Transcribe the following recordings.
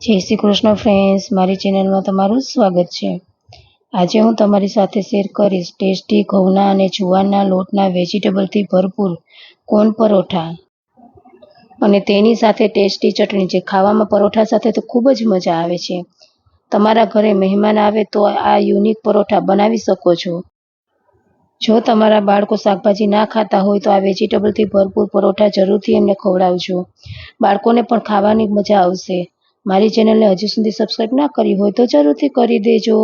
જય શ્રી કૃષ્ણ ફ્રેન્ડ્સ મારી ચેનલમાં તમારું સ્વાગત છે. આજે હું તમારી સાથે શેર કરીશ ટેસ્ટી ઘઉંના અને જુવારના લોટના વેજીટેબલથી ભરપૂર કોન પરોઠા? અને તેની સાથે ટેસ્ટી ચટણી, જે ખાવામાં પરોઠા સાથે તો ખૂબ જ મજા આવે છે. તમારા ઘરે મહેમાન આવે તો આ યુનિક પરોઠા બનાવી શકો છો. જો તમારા બાળકો શાકભાજી ના ખાતા હોય તો આ વેજીટેબલથી ભરપૂર પરોઠા જરૂરથી એમને ખવડાવજો. બાળકોને પણ ખાવાની મજા આવશે. મારી ચેનલને હજુ સુધી સબસ્ક્રાઈબ ના કરી હોય તો જરૂરથી કરી દેજો.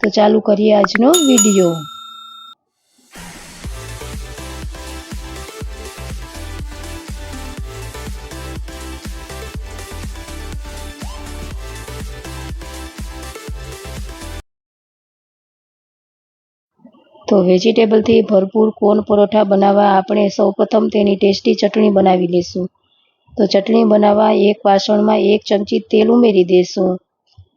તો ચાલુ કરીએ આજનો વીડિયો તો વેજીટેબલથી ભરપૂર કોન પરોઠા બનાવવા આપણે સૌપ્રથમ તેની ટેસ્ટી ચટણી બનાવી લઈશું તો ચટણી બનાવવા એક વાસણમાં એક ચમચી તેલ ઉમેરી દઈશું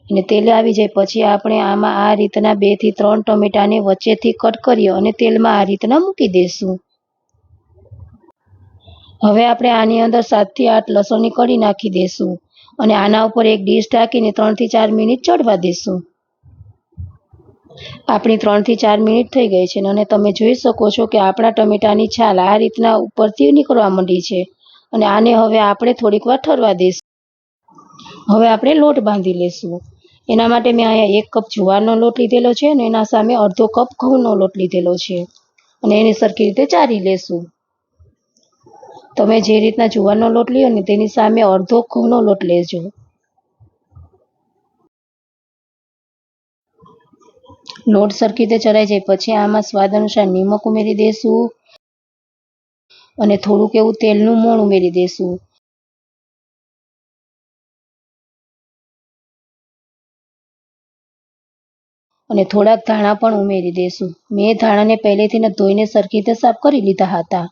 અને તેલ આવી જાય પછી આપણે આમાં આ રીતના બેથી ત્રણ ટમેટાને વચ્ચેથી કટ કરીએ અને તેલમાં આ રીતના મૂકી દઈશું હવે આપણે આની અંદર સાતથી આઠ લસણની કળી નાખી દઈશું અને આના ઉપર એક ડીશ ઢાંકીને ત્રણથી ચાર મિનિટ ચડવા દઈશું આપણી ત્રણથી ચાર મિનિટ થઈ ગઈ છે અને તમે જોઈ શકો છો કે આપણા ટમેટાની છાલ આ રીતના ઉપરથી નીકળવા માંડી છે. અને આને હવે આપણે થોડીક વાર ઠરવા દઈશું. હવે આપણે લોટ બાંધી લઈશું. એના માટે મેં અહીંયા એક કપ જુવારનો લોટ લીધેલો છે અને એના સામે અડધો કપ ઘઉંનો લોટ લીધેલો છે. અને એને સરખી રીતે ચારી લેશું તમે જે રીતના જુવારનો લોટ લ્યો ને તેની સામે અડધો ઘઉંનો લોટ લેજો. લોટ સરખી રીતે ચડાઈ જાય. પછી આમાં સ્વાદ અનુસાર નિમક ઉમેરી દઈશું અને થોડુંક એવું તેલનું મોણ ઉમેરી દઈશું અને થોડાક ધાણા પણ ઉમેરી દઈશું મેં ધાણાને પહેલેથી ધોઈને સરખી રીતે સાફ કરી લીધા હતા.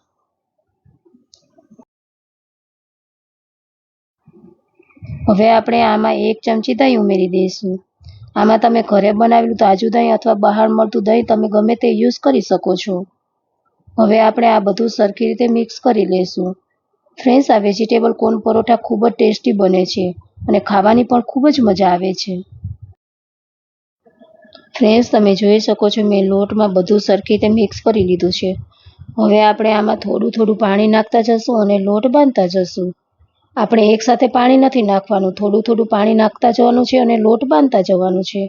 હવે આપણે આમાં એક ચમચી દહીં ઉમેરી દઈશું. આમાં તમે ઘરે બનાવેલું તાજું દહીં અથવા બહાર મળતું દહીં તમે ગમે તે યુઝ કરી શકો છો. હવે આપણે આ બધું સરખી રીતે મિક્સ કરી લઈશું. ફ્રેન્ડ્સ આ વેજીટેબલ કોર્ન પરોઠા ખૂબ જ ટેસ્ટી બને છે અને ખાવાની પણ ખૂબ જ મજા આવે છે. ફ્રેન્ડ્સ તમે જોઈ શકો છો મેં લોટમાં બધું સરખી રીતે મિક્સ કરી લીધું છે. હવે આપણે આમાં થોડું થોડું પાણી નાખતા જશું અને લોટ બાંધતા જશું. આપણે એકસાથે પાણી નથી નાખવાનું, થોડું થોડું પાણી નાખતા જવાનું છે અને લોટ બાંધતા જવાનું છે.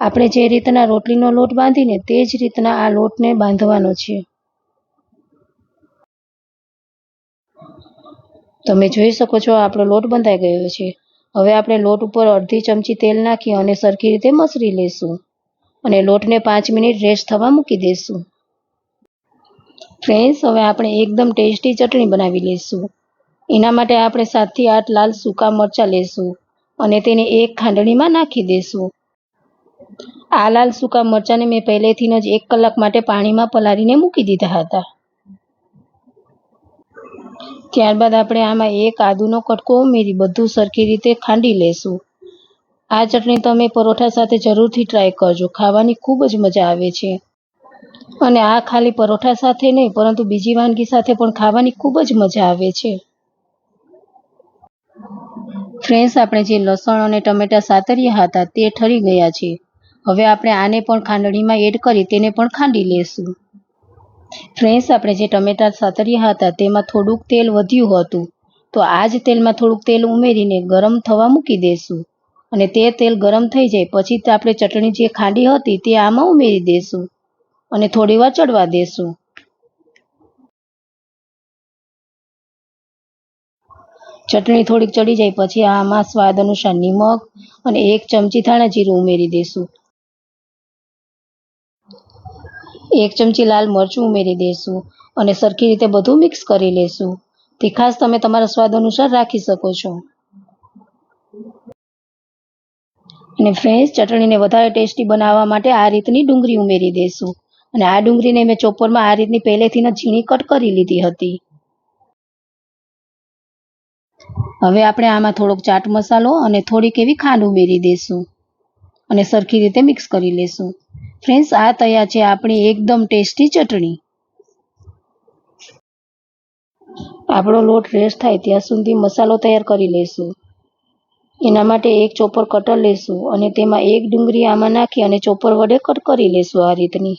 આપણે જે રીતના રોટલીનો લોટ બાંધીને તે જ રીતના આ લોટને બાંધવાનો છે. તમે જોઈ શકો છો, આપણો લોટ બંધાઈ ગયો છે. હવે આપણે લોટ ઉપર અડધી ચમચી તેલ નાખી અને સરખી રીતે મસરી લઈશું અને લોટને પાંચ મિનિટ રેસ્ટ થવા મૂકી દઈશું ફ્રેન્ડ્સ, હવે આપણે એકદમ ટેસ્ટી ચટણી બનાવી લઈશું એના માટે આપણે સાતથી આઠ લાલ સૂકા મરચાં લેશું અને તેને એક ખાંડણીમાં નાખી દઈશું આ લાલ સૂકા મરચાંને મેં પહેલેથી જ એક કલાક માટે પાણીમાં પલાળીને મૂકી દીધા હતા. ત્યારબાદ આપણે આમાં એક આદુનો કટકો ઉમેરી બધું સરખી રીતે ખાંડી લેશું. આ ચટણી તમે પરોઠા સાથે જરૂરથી ટ્રાય કરજો, ખાવાની ખૂબ જ મજા આવે છે. અને આ ખાલી પરોઠા સાથે નહીં, પરંતુ બીજી વાનગી સાથે પણ ખાવાની ખૂબ જ મજા આવે છે. ફ્રેન્ડ્સ, આપણે જે લસણ અને ટમેટા સાતર્યા હતા તે ઠરી ગયા છે હવે આપણે આને પણ ખાંડણીમાં એડ કરી તેને પણ ખાંડી લેશું. ફ્રેન્ડ્સ, આપણે જે ટમેટા સાતર્યા હતા, તેમાં થોડુંક તેલ વધ્યું હતું. તો આ જ તેલમાં થોડુંક તેલ ઉમેરીને ગરમ થવા મૂકી દઈશું અને તે તેલ ગરમ થઈ જાય, પછી આપણે ચટણી જે ખાંડી હતી, તે આમાં ઉમેરી દઈશું અને થોડી વાર ચડવા દઈશું ચટણી થોડીક ચડી જાય, પછી આમાં સ્વાદ અનુસાર નિમક અને એક ચમચી ધાણા જીરું ઉમેરી દઈશું એક ચમચી લાલ મરચું ઉમેરી દઈશું અને સરખી રીતે બધું મિક્સ કરી લેશું. તીખાસ તમે તમારા સ્વાદ અનુસાર રાખી શકો છો. અને ફ્રેન્ડ્સ, ચટણીને વધારે ટેસ્ટી બનાવવા માટે આ રીતની ડુંગળી ઉમેરી દઈશું અને આ ડુંગળીને મેં ચોપરમાં આ રીતની પહેલેથી ઝીણી કટ કરી લીધી હતી. હવે આપણે આમાં થોડોક ચાટ મસાલો અને થોડીક એવી ખાંડ ઉમેરી દઈશું અને સરખી રીતે મિક્સ કરી લેશું. ફ્રેન્ડ્સ, આ તૈયાર છે આપણી એકદમ ટેસ્ટી ચટણી. આપણો લોટ રેસ્ટ થાય ત્યાં સુધી મસાલો તૈયાર કરી લઈશું એના માટે એક ચોપર કટર લેશું અને તેમાં એક ડુંગળી આમાં નાખી અને ચોપર વડે કટ કરી લેશું આ રીતની.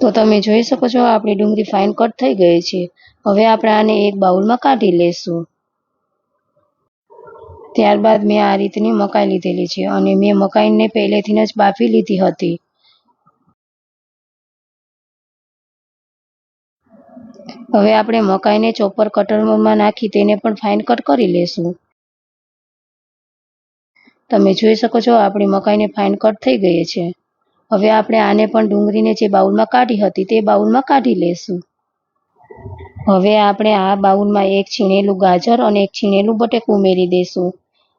તો તમે જોઈ શકો છો, આપણી ડુંગળી ફાઇન કટ થઈ ગઈ છે. હવે આપણે આને એક બાઉલમાં કાઢી લેશું. ત્યારબાદ મેં આ રીતની મકાઈ લીધેલી છે અને મેં મકાઈને પહેલેથી જ બાફી લીધી હતી. હવે આપણે મકાઈને ચોપર કટરમાં નાખી તેને પણ ફાઇન કટ કરી લેશું. તમે જોઈ શકો છો, આપણી મકાઈને ફાઇન કટ થઈ ગઈ છે. હવે આપણે આને પણ ડુંગળીને જે બાઉલમાં કાઢી હતી તે બાઉલમાં કાઢી લેશું. હવે આપણે આ બાઉલમાં એક છીણેલું ગાજર અને એક છીણેલું બટેકું ઉમેરી દઈશું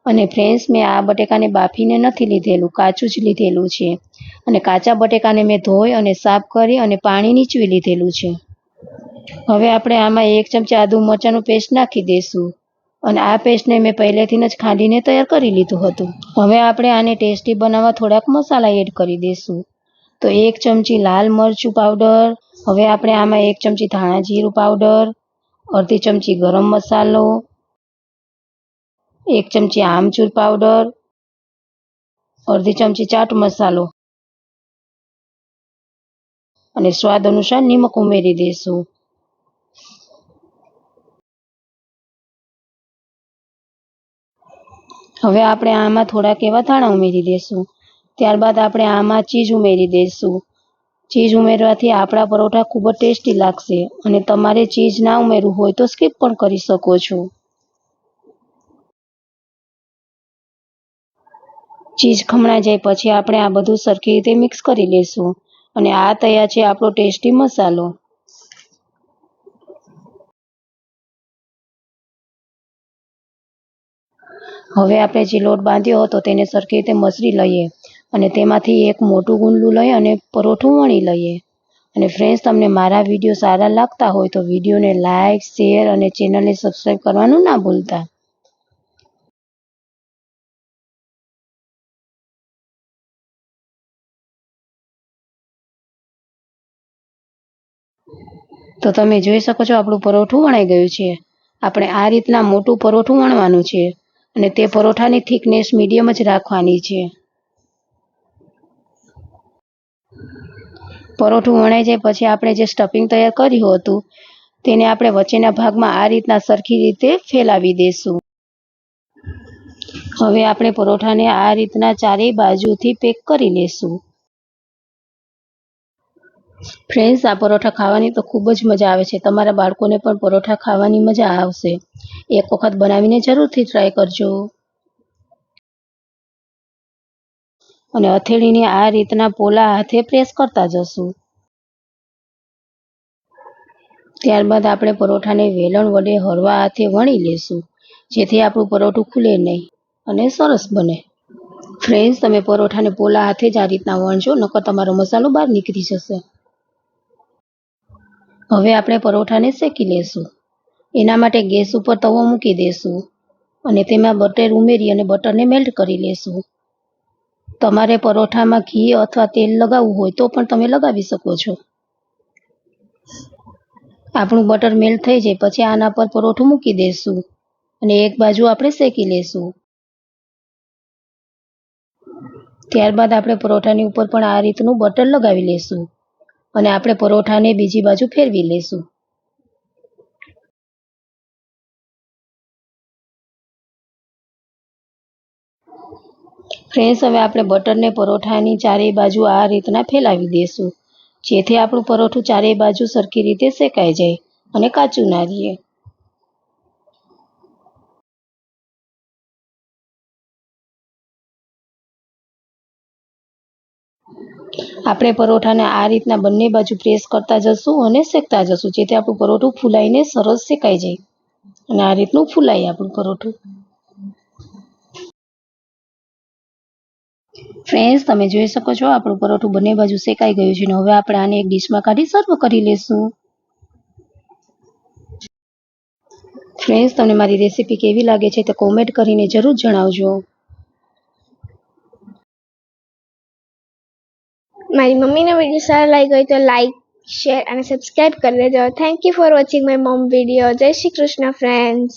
અને ફ્રેન્ડ્સ મેં આ બટેકાને બાફીને નથી લીધેલું, કાચું જ લીધેલું છે. અને કાચા બટેકાને મેં ધોઈ અને સાફ કરી અને પાણી નીચવી લીધેલું છે. હવે આપણે આમાં એક ચમચી આદુ મરચાંનું પેસ્ટ નાખી દઈશું અને આ પેસ્ટને મેં પહેલેથી જ ખાંડીને તૈયાર કરી લીધું હતું. હવે આપણે આને ટેસ્ટી બનાવવા થોડાક મસાલા એડ કરી દઈશું. તો એક ચમચી લાલ મરચું પાવડર, હવે આપણે આમાં એક ચમચી ધાણા જીરું પાવડર, અડધી ચમચી ગરમ મસાલો, એક ચમચી આમચૂર પાવડર, અડધી ચમચી ચાટ મસાલો. અને સ્વાદ અનુસાર નિમક ઉમેરી દઈશું. હવે આપણે આમાં થોડાક એવા ધાણા ઉમેરી દઈશું ત્યારબાદ આપણે આમાં ચીઝ ઉમેરી દઈશું ચીઝ ઉમેરવાથી આપણા પરોઠા ખૂબ જ ટેસ્ટી લાગશે અને તમારે ચીઝ ના ઉમેરવું હોય તો સ્કીપ પણ કરી શકો છો. ચીઝ ખમણાઈ જાય પછી આપણે આ બધું સરખી રીતે મિક્સ કરી લઈશું અને આ તૈયાર છે આપણો ટેસ્ટી મસાલો. હવે આપણે જે લોટ બાંધ્યો હતો તેને સરખી રીતે મસરી લઈએ અને તેમાંથી એક મોટું ગુંદલું લઈ અને પરોઠું વણી લઈએ. અને ફ્રેન્ડ્સ તમને મારા વીડિયો સારા લાગતા હોય તો વિડીયોને લાઇક શેર અને ચેનલને સબસ્ક્રાઈબ કરવાનું ના ભૂલતા. તો તમે જોઈ શકો છો આપણું પરોઠું વણાઈ ગયું છે. આપણે આ રીતના મોટું પરોઠું વણવાનું છે. અને તે પરોઠાની થિકનેસ મીડિયમ જ રાખવાની છે. પરોઠું વણાઈ જાય પછી આપણે જે સ્ટફિંગ તૈયાર કર્યું હતું, તેને આપણે વચ્ચેના ભાગમાં આ રીતના સરખી રીતે ફેલાવી દઈશું હવે આપણે પરોઠાને આ રીતના ચારેય બાજુથી પેક કરી લેશું. ફ્રેન્ડ્સ આ પરોઠા ખાવાની તો ખૂબ જ મજા આવે છે. તમારા બાળકોને પણ પરોઠા ખાવાની મજા આવશે. એક વખત બનાવીને જરૂરથી ટ્રાય કરજો. અને હથેળીને આ રીતના પોલા હાથે પ્રેસ કરતા જશું. ત્યારબાદ આપણે પરોઠાને વેલણ વડે હળવા હાથે વણી લેશું, જેથી આપણું પરોઠું ખુલે નહીં અને સરસ બને. ફ્રેન્ડ્સ તમે પરોઠાને પોલા હાથે જ આ રીતના વણજો, નકર તમારો મસાલો બહાર નીકળી જશે. હવે આપણે પરોઠાને શેકી લેશું. એના માટે ગેસ ઉપર તવો મૂકી દેશું અને તેમાં બટર ઉમેરી અને બટરને મેલ્ટ કરી લેશું. તમારે પરોઠામાં ઘી અથવા તેલ લગાવવું હોય તો પણ તમે લગાવી શકો છો. આપણું બટર મેલ્ટ થઈ જાય પછી આના પર પરોઠું મૂકી દેશું અને એક બાજુ આપણે શેકી લેશું. ત્યારબાદ આપણે પરોઠાની ઉપર પણ આ રીતનું બટર લગાવી લેશું. અને આપણે પરોઠાને બીજી બાજુ ફેરવી લેશું ફ્રેન્ડ્સ, હવે આપણે બટરને પરોઠાની ચારેય બાજુ આ રીતના ફેલાવી દઈશું. જેથી આપણું પરોઠું ચારેય બાજુ સરખી રીતે શેકાઈ જાય અને કાચું ના રહીએ આપણે પરોઠાને આ રીતના બંને બાજુ પ્રેસ કરતા જશું અને શેકતા જશું, જેથી આપણું પરોઠું ફૂલાઈને સરસ શેકાઈ જાય. અને આ રીતનું ફૂલાય આપણું પરોઠું. ફ્રેન્ડ્સ તમે જોઈ શકો છો, આપણું પરોઠું બંને બાજુ શેકાઈ ગયું છે અને હવે આપણે આને એક ડીશમાં કાઢી સર્વ કરી લેશું. ફ્રેન્ડ્સ તમને મારી રેસીપી કેવી લાગે છે તે કોમેન્ટ કરીને જરૂર જણાવજો. મારી મમ્મીનો વીડિયો સારો લાગ્યો હોય તો લાઈક શેર અને સબસ્ક્રાઈબ કરી દેજો. Thank you for watching my mom video જય શ્રી કૃષ્ણ ફ્રેન્ડ્સ